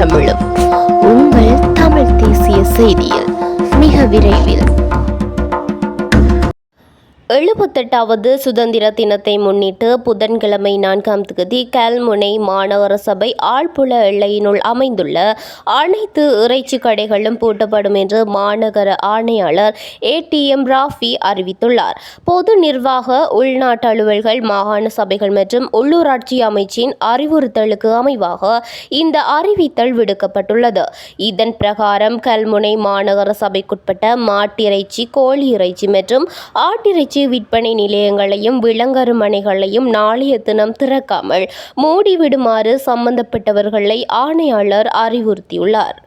தமிழும். உங்கள் தமிழ் தேசிய செய்தியில் மிக விரைவில் எழுபத்தெட்டாவது சுதந்திர தினத்தை முன்னிட்டு புதன்கிழமை நான்காம் தேதி கல்முனை மாநகர சபை ஆழ்புல எல்லையினுள் அமைந்துள்ள அனைத்து இறைச்சி கடைகளும் பூட்டப்படும் என்று மாநகர ஆணையாளர் ஏடிஎம் ராஃபி அறிவித்துள்ளார். பொது நிர்வாக உள்நாட்டு அலுவல்கள் மாகாண சபைகள் மற்றும் உள்ளூராட்சி அமைச்சின் அறிவுறுத்தலுக்கு அமைவாக இந்த அறிவித்தல் விடுக்கப்பட்டுள்ளது. இதன் பிரகாரம் கல்முனை மாநகர சபைக்குட்பட்ட மாட்டிறைச்சி கோழி இறைச்சி மற்றும் ஆட்டிறைச்சி விற்பனை நிலையங்களையும் விளங்கருமனைகளையும் நாளைய தினம் திறக்காமல் மூடிவிடுமாறு சம்பந்தப்பட்டவர்களை ஆணையாளர் அறிவுறுத்தியுள்ளார்.